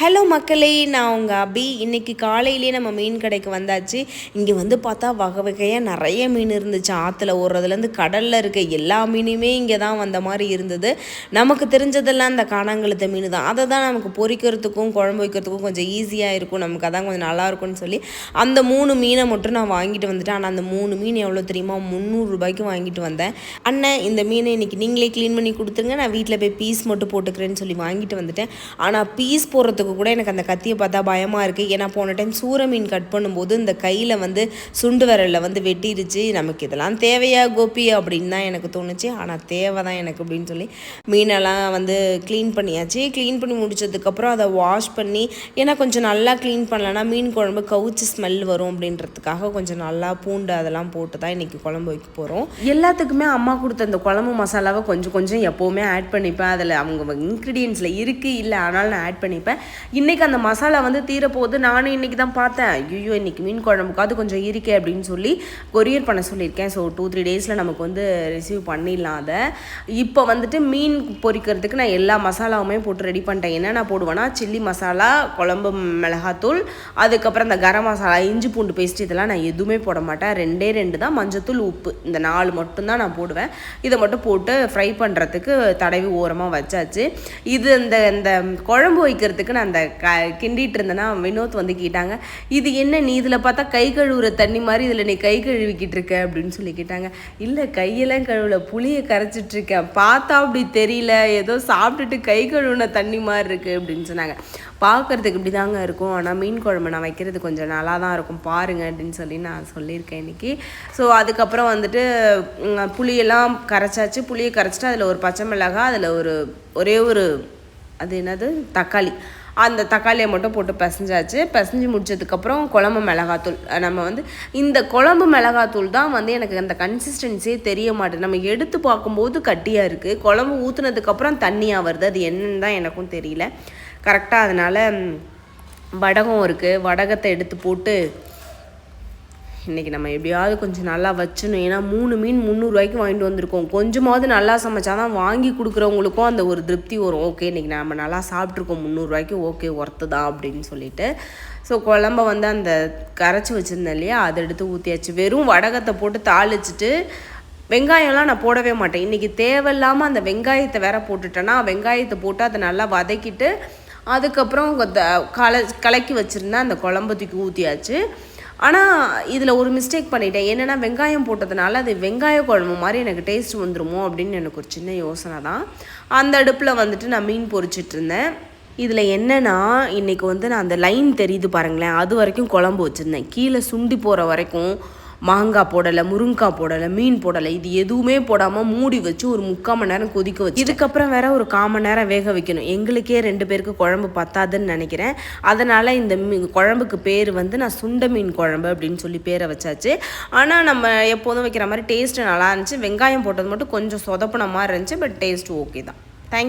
Hello மக்களே நான் உங்கள் அபி. இன்றைக்கி காலையிலேயே நம்ம மீன் கடைக்கு வந்தாச்சு. இங்கே வந்து பார்த்தா வகை வகையாக நிறைய மீன் இருந்துச்சு. ஆற்றுல ஓடுறதுலேருந்து கடலில் இருக்க எல்லா மீனுமே இங்கே தான் வந்த மாதிரி இருந்தது. நமக்கு தெரிஞ்சதெல்லாம் அந்த காணாங்கழுத்த மீன் தான். அதை தான் நமக்கு பொறிக்கிறதுக்கும் குழம்பு வைக்கிறதுக்கும் கொஞ்சம் ஈஸியாக இருக்கும். நமக்கு அதான் கொஞ்சம் நல்லாயிருக்கும்னு சொல்லி அந்த மூணு மீனை மட்டும் நான் வாங்கிட்டு வந்துட்டேன். ஆனால் அந்த மூணு மீன் எவ்வளோ தெரியுமா? முந்நூறுரூபாய்க்கு வாங்கிட்டு வந்தேன். அண்ணன் இந்த மீனை இன்றைக்கி நீங்களே க்ளீன் பண்ணி கொடுத்துருங்க. நான் வீட்டில் போய் பீஸ் மட்டும் போட்டுக்கிறேன்னு சொல்லி வாங்கிட்டு வந்துட்டேன். ஆனால் பீஸ் போடுறதுக்கு கூட எனக்கு அந்த கத்தியை பார்த்தா பயமாக இருக்குது ஏன்னா போன டைம் சூற மீன் கட் பண்ணும்போது இந்த கையில் வந்து சுண்டு விரலில் வந்து வெட்டிருச்சு. நமக்கு இதெல்லாம் தேவையா கோபி? அப்படின்னு தான் எனக்கு தோணுச்சு. ஆனால் தேவை தான் எனக்கு அப்படின்னு சொல்லி மீனெல்லாம் வந்து க்ளீன் பண்ணியாச்சு. க்ளீன் பண்ணி முடிச்சதுக்கப்புறம் அதை வாஷ் பண்ணி ஏன்னா கொஞ்சம் நல்லா க்ளீன் பண்ணலன்னா மீன் குழம்பு கவுச்சு ஸ்மெல் வரும் அப்படின்றதுக்காக கொஞ்சம் நல்லா பூண்டு அதெல்லாம் போட்டு தான் இன்றைக்கி குழம்பு வைக்க போகிறோம் எல்லாத்துக்குமே அம்மா கொடுத்த அந்த குழம்பு மசாலாவை கொஞ்சம் கொஞ்சம் எப்போவுமே ஆட் பண்ணிப்பேன். அதில் அவங்க இன்க்ரீடியன்ஸில் இருக்குது இல்லை ஆனாலும் நான் ஆட் பண்ணிப்பேன். இன்றைக்கி அந்த மசாலா வந்து தீரப்போகுது நானும் இன்றைக்கி தான் பார்த்தேன். ஐயோ இன்றைக்கி மீன் குழம்புக்காவது கொஞ்சம் இருக்கே அப்படின்னு சொல்லி கொரியர் பண்ண சொல்லியிருக்கேன். ஸோ டூ த்ரீ டேஸில் நமக்கு வந்து ரிசீவ் பண்ணிடலாம் அதை. இப்போ வந்துட்டு மீன் பொரிக்கிறதுக்கு நான் எல்லா மசாலாவுமே போட்டு ரெடி பண்ணிட்டேன். என்ன நான் போடுவேன்னா சில்லி மசாலா குழம்பு மிளகாத்தூள் அதுக்கப்புறம் இந்த கரம் மசாலா இஞ்சி பூண்டு பேஸ்ட் இதெல்லாம் நான் எதுவுமே போட மாட்டேன். ரெண்டே ரெண்டு தான் மஞ்சத்தூள் உப்பு. இந்த நாலு மட்டும்தான் நான் போடுவேன். இதை மட்டும் போட்டு ஃப்ரை பண்ணுறதுக்கு தடவி ஓரமாக வச்சாச்சு. இது இந்த இந்த குழம்பு வைக்கிறதுக்கு நான் அந்த க கிண்டிட்டு இருந்தேன்னா வினோத் வந்து கேட்டாங்க இது என்ன நீ இதில் பார்த்தா கை கழுவுற தண்ணி மாதிரி இதில் நீ கை கழுவிக்கிட்டு இருக்க? அப்படின்னு சொல்லி கேட்டாங்க இல்லை கையெல்லாம் கழுவல புளியை கரைச்சிட்ருக்கேன் பார்த்தா அப்படி தெரியல ஏதோ சாப்பிட்டுட்டு கை கழுவுன தண்ணி மாதிரி இருக்குது அப்படின்னு சொன்னாங்க. பார்க்குறதுக்கு இப்படி தாங்க இருக்கும். ஆனால் மீன் குழம்பு நான் வைக்கிறது கொஞ்சம் நல்லா தான் இருக்கும். பாருங்க அப்படின்னு சொல்லி நான் சொல்லியிருக்கேன் இன்றைக்கி ஸோ அதுக்கப்புறம் வந்துட்டு புளியெல்லாம் கரைச்சாச்சு. புளியை கரைச்சிட்டு அதில் ஒரு பச்சை மிளகா அதில் ஒரு ஒரே ஒரு அது என்னது? தக்காளி. அந்த தக்காளியை மட்டும் போட்டு பிசைஞ்சாச்சு. பிசைஞ்சு முடிச்சதுக்கப்புறம் குழம்பு மிளகாத்தூள். நம்ம வந்து இந்த குழம்பு மிளகாத்தூள் தான் வந்து எனக்கு அந்த கன்சிஸ்டன்சியே தெரிய மாட்டேது நம்ம எடுத்து பார்க்கும்போது கட்டியாக இருக்குது குழம்பு ஊற்றுனதுக்கப்புறம் தண்ணியாக வருது. அது என்னன்னு தான் எனக்கும் தெரியல. கரெக்டாக அதனால் வடகம் இருக்குது வடகத்தை எடுத்து போட்டு இன்றைக்கி நம்ம எப்படியாவது கொஞ்சம் நல்லா வச்சணும் ஏன்னா மூணு மீன் முந்நூறுரூவாய்க்கு வாங்கிட்டு வந்திருக்கோம். கொஞ்சமாவது நல்லா சமைச்சா தான் வாங்கி கொடுக்குறவங்களுக்கும் அந்த ஒரு திருப்தி வரும். ஓகே இன்றைக்கி நம்ம நல்லா சாப்பிட்ருக்கோம் முந்நூறுரூவாய்க்கு ஓகே ஒர்த்து தான் அப்படின்னு சொல்லிட்டு. ஸோ குழம்ப வந்து அந்த கரைச்சி வச்சுருந்தேன் இல்லையா? அதை எடுத்து ஊற்றியாச்சு வெறும் வடகத்தை போட்டு தாளிச்சிட்டு வெங்காயம்லாம் நான் போடவே மாட்டேன். இன்றைக்கி தேவையில்லாமல் அந்த வெங்காயத்தை வேற போட்டுட்டேன்னா வெங்காயத்தை போட்டு அதை நல்லா வதக்கிட்டு அதுக்கப்புறம் கொத்த- கல கலக்கி வச்சுருந்தேன் அந்த குழம்பு தூக்கி ஊற்றியாச்சு ஆனால் இதில் ஒரு மிஸ்டேக் பண்ணிட்டேன். என்னென்னா வெங்காயம் போட்டதுனால அது வெங்காய குழம்பு மாதிரி எனக்கு டேஸ்ட் வந்துருமோ அப்படின்னு எனக்கு ஒரு சின்ன யோசனை தான். அந்த அடுப்பில் வந்துட்டு நான் மீன் பொறிச்சிட்டு இருந்தேன். இதில் என்னென்னா இன்றைக்கி வந்து நான் அந்த லைன் தெரியுது பாருங்களேன். அது வரைக்கும் குழம்பு வச்சுருந்தேன். கீழே சுண்டி போகிற வரைக்கும் மாங்காய் போடலை முருங்காய் போடலை மீன் போடலை இது எதுவுமே போடாமல் மூடி வச்சு ஒரு முக்கால் மணி நேரம் கொதிக்க வச்சு. இதுக்கப்புறம் வேற ஒரு கால் மணி நேரம் வேக வைக்கணும். எங்களுக்கே ரெண்டு பேருக்கு குழம்பு பத்தாதுன்னு நினைக்கிறேன். அதனால் இந்த மீ குழம்புக்கு பேர் வந்து நான் சுண்ட மீன் குழம்பு அப்படின்னு சொல்லி பேரை வச்சாச்சு. ஆனால் நம்ம எப்போதும் வைக்கிற மாதிரி டேஸ்ட்டு நல்லா இருந்துச்சு. வெங்காயம் போட்டது மட்டும் கொஞ்சம் சொதப்பின மாதிரி இருந்துச்சு பட் டேஸ்ட் ஓகே தான். தேங்க்